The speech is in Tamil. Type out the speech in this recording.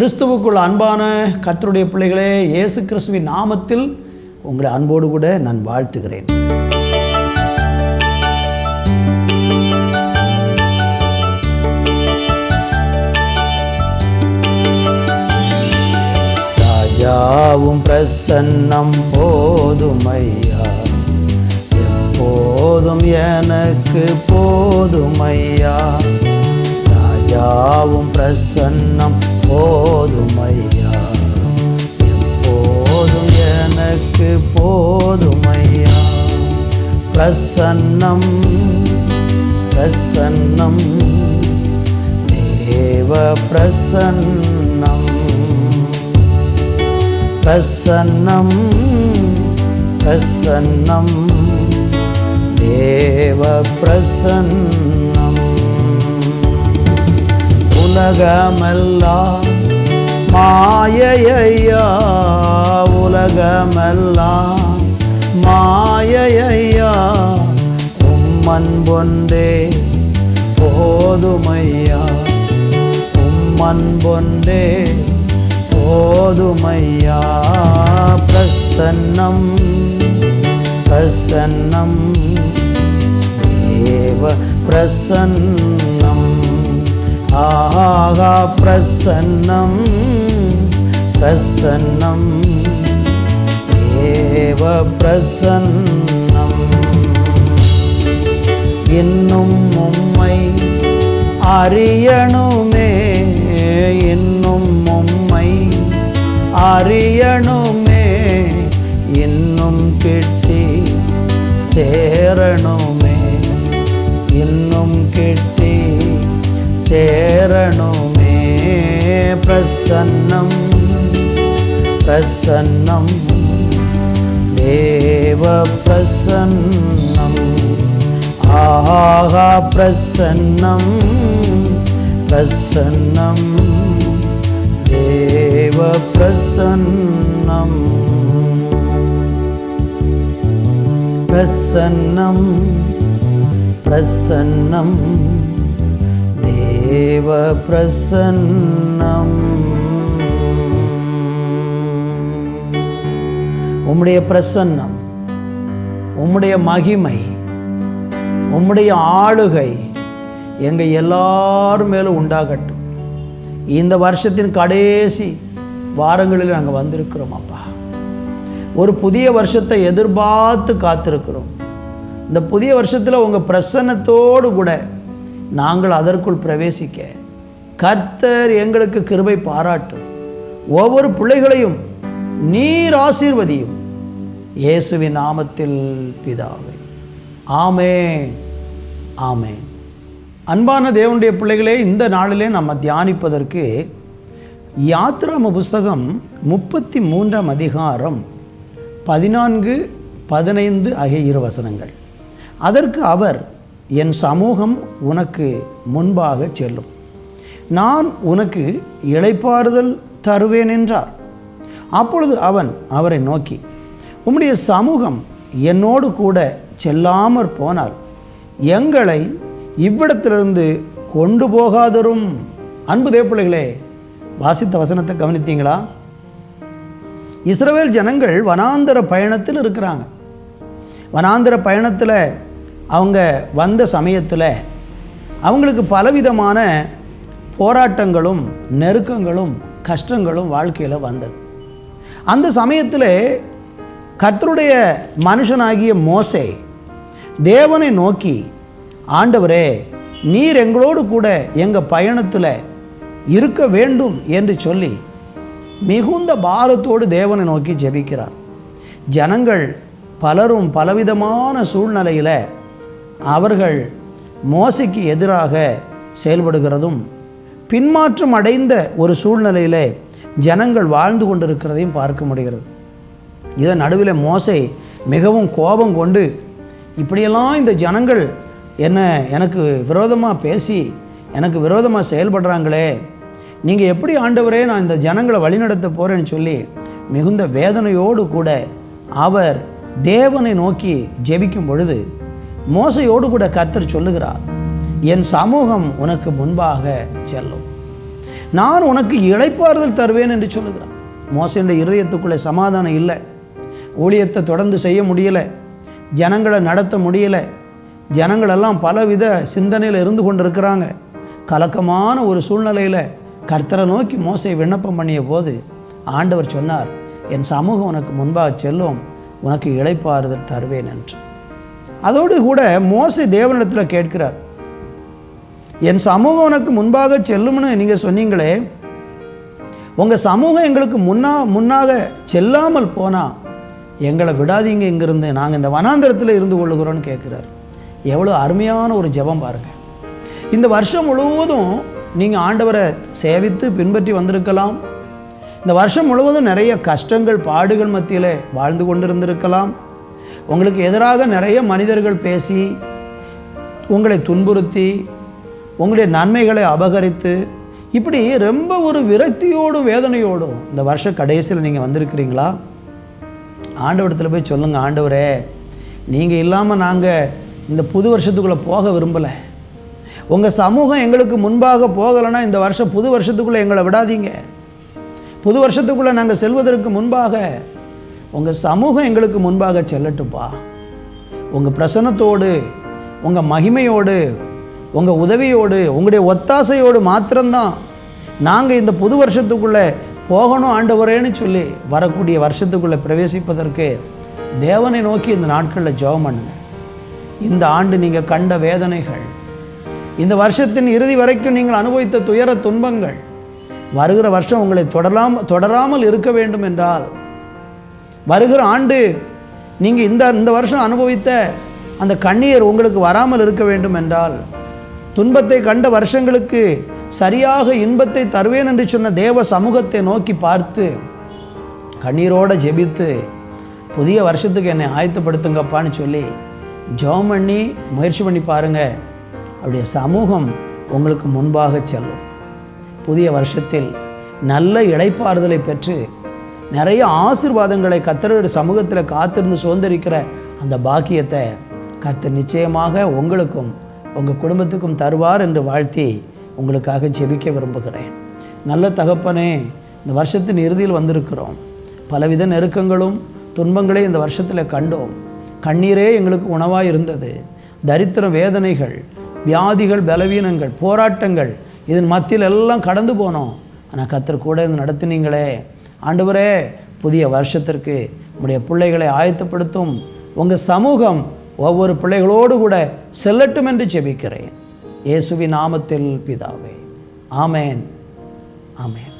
கிறிஸ்துவுக்குள் அன்பான கர்த்தருடைய பிள்ளைகளே இயேசு கிறிஸ்துவின் நாமத்தில் உங்களை அன்போடு கூட நான் வாழ்த்துகிறேன். ராஜாவும் பிரசன்னம் போதுமையா? எப்போதும் எனக்கு போதுமையா? ராஜாவும் பிரசன்னம் போதும் ஐயா எப்போதும் எனக்கு போதும் ஐயா பிரசன்னம் பிரசன்னம் தேவ பிரசன்னம். பிரசன்னம் பிரசன்னம் தேவ பிரசன்னம். உலகமெல்லாம் மாயையா உலகமெல்லாம் மாயையா உம்மன் பொந்தே போதுமையா உம்மன் பொந்தே போதுமையா பிரசன்னம் பிரசன்னம் தேவ பிரசன்னம். ஆகா பிரசன்னம் பிரசன்னம் தேவ பிரசன்னம் இன்னும் உம்மை அறியணுமே இன்னும் உம்மை அறியணுமே இன்னும் கிட்டி சேரணுமே இன்னும் கிட்டி रणो मे प्रसन्नं प्रसन्नं देवप्रसन्नम् आ प्रसन्नं प्रसन्नं देवप्रसन्नम् प्रसन्नं प्रसन्नम् தேவ பிரசன்னம். உம்முடைய பிரசன்னம் உம்முடைய மகிமை உம்முடைய ஆளுகை எங்கள் எல்லார் மேலும் உண்டாகட்டும். இந்த வருஷத்தின் கடைசி வாரங்களில் நாங்கள் வந்திருக்கிறோம் அப்பா. ஒரு புதிய வருஷத்தை எதிர்பார்த்து காத்திருக்கிறோம். இந்த புதிய வருஷத்தில் உங்கள் பிரசன்னத்தோடு கூட நாங்கள் அதற்குள் பிரவேசிக்க கர்த்தர் எங்களுக்கு கிருபை பாராட்டும். ஒவ்வொரு பிள்ளைகளையும் நீர் ஆசீர்வதியும். இயேசுவின் நாமத்தில் பிதாவை. ஆமேன். ஆமேன். அன்பான தேவனுடைய பிள்ளைகளே இந்த நாளிலே நம்ம தியானிப்பதற்கு யாத்ராம புஸ்தகம் முப்பத்தி மூன்றாம் அதிகாரம் பதினான்கு பதினைந்து ஆகிய இரு வசனங்கள். அதற்கு அவர் என் சமூகம் உனக்கு முன்பாக செல்லும். நான் உனக்கு இழைப்பாறுதல் தருவேன் என்றார். அப்பொழுது அவன் அவரை நோக்கி உம்முடைய சமூகம் என்னோடு கூட செல்லாமற் போனால் எங்களை இவ்விடத்திலிருந்து கொண்டு போகாதரும். அன்பு தேப்பிள்ளைகளே வாசித்த வசனத்தை கவனித்தீங்களா? இஸ்ரவேல் ஜனங்கள் வனாந்தர பயணத்தில் இருக்கிறாங்க. வனாந்தர பயணத்தில் அவங்க வந்த சமயத்தில் அவங்களுக்கு பலவிதமான போராட்டங்களும் நெருக்கங்களும் கஷ்டங்களும் வாழ்க்கையில் வந்தது. அந்த சமயத்தில் கத்தருடைய மனுஷனாகிய மோசே தேவனை நோக்கி ஆண்டவரே நீர் எங்களோடு கூட எங்கள் பயணத்தில் இருக்க வேண்டும் என்று சொல்லி மிகுந்த பாரத்தோடு தேவனை நோக்கி ஜெபிக்கிறார். ஜனங்கள் பலரும் பலவிதமான சூழ்நிலையில் அவர்கள் மோசைக்கு எதிராக செயல்படுகிறதும் பின்மாற்றம் அடைந்த ஒரு சூழ்நிலையில் ஜனங்கள் வாழ்ந்து கொண்டிருக்கிறதையும் பார்க்க முடிகிறது. இதன் நடுவில் மோசை மிகவும் கோபம் கொண்டு இப்படியெல்லாம் இந்த ஜனங்கள் என்ன எனக்கு விரோதமாக பேசி எனக்கு விரோதமாக செயல்படுறாங்களே நீங்கள் எப்படி ஆண்டவரே நான் இந்த ஜனங்களை வழிநடத்த போகிறேன்னு சொல்லி மிகுந்த வேதனையோடு கூட அவர் தேவனை நோக்கி ஜெபிக்கும் பொழுது மோசையோடு கூட கர்த்தர் சொல்லுகிறார் என் சமூகம் உனக்கு முன்பாக செல்லும். நான் உனக்கு இழைப்பாறுதல் தருவேன் என்று சொல்லுகிறான் மோசனுடைய இருதயத்துக்குள்ளே சமாதானம் இல்லை. ஊழியத்தை தொடர்ந்து செய்ய முடியலை. ஜனங்களை நடத்த முடியலை. ஜனங்களெல்லாம் பலவித சிந்தனையில் இருந்து கொண்டிருக்கிறாங்க. கலக்கமான ஒரு சூழ்நிலையில் கர்த்தரை நோக்கி மோசை விண்ணப்பம் பண்ணிய போது ஆண்டவர் சொன்னார் என் சமூகம் உனக்கு முன்பாக செல்லும். உனக்கு இழைப்பாறுதல் தருவேன் என்று. அதோடு கூட மோசை தேவனிடத்தில் கேட்கிறார் என் சமூகம் உனக்கு முன்பாக செல்லும்னு நீங்கள் சொன்னீங்களே உங்கள் சமூகம் எங்களுக்கு முன்னா முன்னாக செல்லாமல் போனால் எங்களை விடாதீங்க இங்கிருந்து நாங்கள் இந்த வனாந்திரத்தில் இருந்து கொள்ளுகிறோன்னு கேட்குறாரு. எவ்வளோ அருமையான ஒரு ஜெபம் பாருங்கள் இந்த வருஷம் முழுவதும் நீங்கள் ஆண்டவரை சேவித்து பின்பற்றி வந்திருக்கலாம். இந்த வருஷம் முழுவதும் நிறைய கஷ்டங்கள் பாடுகள் மத்தியில் வாழ்ந்து கொண்டிருந்திருக்கலாம். உங்களுக்கு எதிராக நிறைய மனிதர்கள் பேசி உங்களை துன்புறுத்தி உங்களுடைய நன்மைகளை அபகரித்து இப்படி ரொம்ப ஒரு விரக்தியோடும் வேதனையோடும் இந்த வருஷ கடைசியில் நீங்கள் வந்திருக்கிறீங்களா? ஆண்டவரத்தில் போய் சொல்லுங்கள் ஆண்டவரே நீங்கள் இல்லாமல் நாங்கள் இந்த புது வருஷத்துக்குள்ளே போக விரும்பலை. உங்கள் சமூகம் எங்களுக்கு முன்பாக போகலைன்னா இந்த வருஷம் புது வருஷத்துக்குள்ளே எங்களை விடாதீங்க. புது வருஷத்துக்குள்ளே நாங்கள் செல்வதற்கு முன்பாக உங்கள் சமூகம் எங்களுக்கு முன்பாக செல்லட்டும்ப்பா உங்கள் பிரசனத்தோடு உங்கள் மகிமையோடு உங்கள் உதவியோடு உங்களுடைய ஒத்தாசையோடு மாத்திரம்தான் நாங்கள் இந்த புது வருஷத்துக்குள்ளே போகணும் ஆண்டவரேன்னு சொல்லி வரக்கூடிய வருஷத்துக்குள்ளே பிரவேசிப்பதற்கு தேவனை நோக்கி இந்த நாட்களில் ஜெபம் பண்ணுங்க. இந்த ஆண்டு நீங்கள் கண்ட வேதனைகள் இந்த வருஷத்தின் இறுதி வரைக்கும் நீங்கள் அனுபவித்த துயர துன்பங்கள் வருகிற வருஷம் உங்களை தொடராம தொடராமல் இருக்க வேண்டும் என்றால் வருகிற ஆண்டு நீங்கள் இந்த இந்த வருஷம் அனுபவித்த அந்த கண்ணீர் உங்களுக்கு வராமல் இருக்க வேண்டும் என்றால் துன்பத்தை கண்ட வருஷங்களுக்கு சரியாக இன்பத்தை தருவேன் என்று சொன்ன தேவ சமூகத்தை நோக்கி பார்த்து கண்ணீரோடு ஜெபித்து புதிய வருஷத்துக்கு என்னை ஆயத்தப்படுத்துங்கப்பான்னு சொல்லி ஜெபம் பண்ணி முயற்சி பண்ணி பாருங்கள் அவருடைய சமூகம் உங்களுக்கு முன்பாக செல்லும். புதிய வருஷத்தில் நல்ல இடைப்பாறுதலை பெற்று நிறைய ஆசிர்வாதங்களை கத்தரோட சமூகத்தில் காத்திருந்து சுதந்திரிக்கிற அந்த பாக்கியத்தை கர்த்தர் நிச்சயமாக உங்களுக்கும் உங்கள் குடும்பத்துக்கும் தருவார் என்று வாழ்த்தி உங்களுக்காக ஜெபிக்க விரும்புகிறேன். நல்ல தகப்பனே இந்த வருஷத்தின் இறுதியில் வந்திருக்கிறோம். பலவித நெருக்கங்களும் துன்பங்களே இந்த வருஷத்தில் கண்டோம். கண்ணீரே எங்களுக்கு உணவாக இருந்தது. தரித்திர வேதனைகள் வியாதிகள் பலவீனங்கள் போராட்டங்கள் இதன் மத்தியில் எல்லாம் கடந்து போனோம். ஆனால் கத்தர் கூட இருந்து நடத்தினீங்களே. ஆண்டவரே புதிய வருஷத்திற்கு உடைய பிள்ளைகளை ஆயத்தப்படுத்தும். உங்கள் சமூகம் ஒவ்வொரு பிள்ளைகளோடு கூட செல்லட்டும் என்று ஜெபிக்கிறேன். இயேசுவின் நாமத்தில் பிதாவே. ஆமேன். ஆமேன்.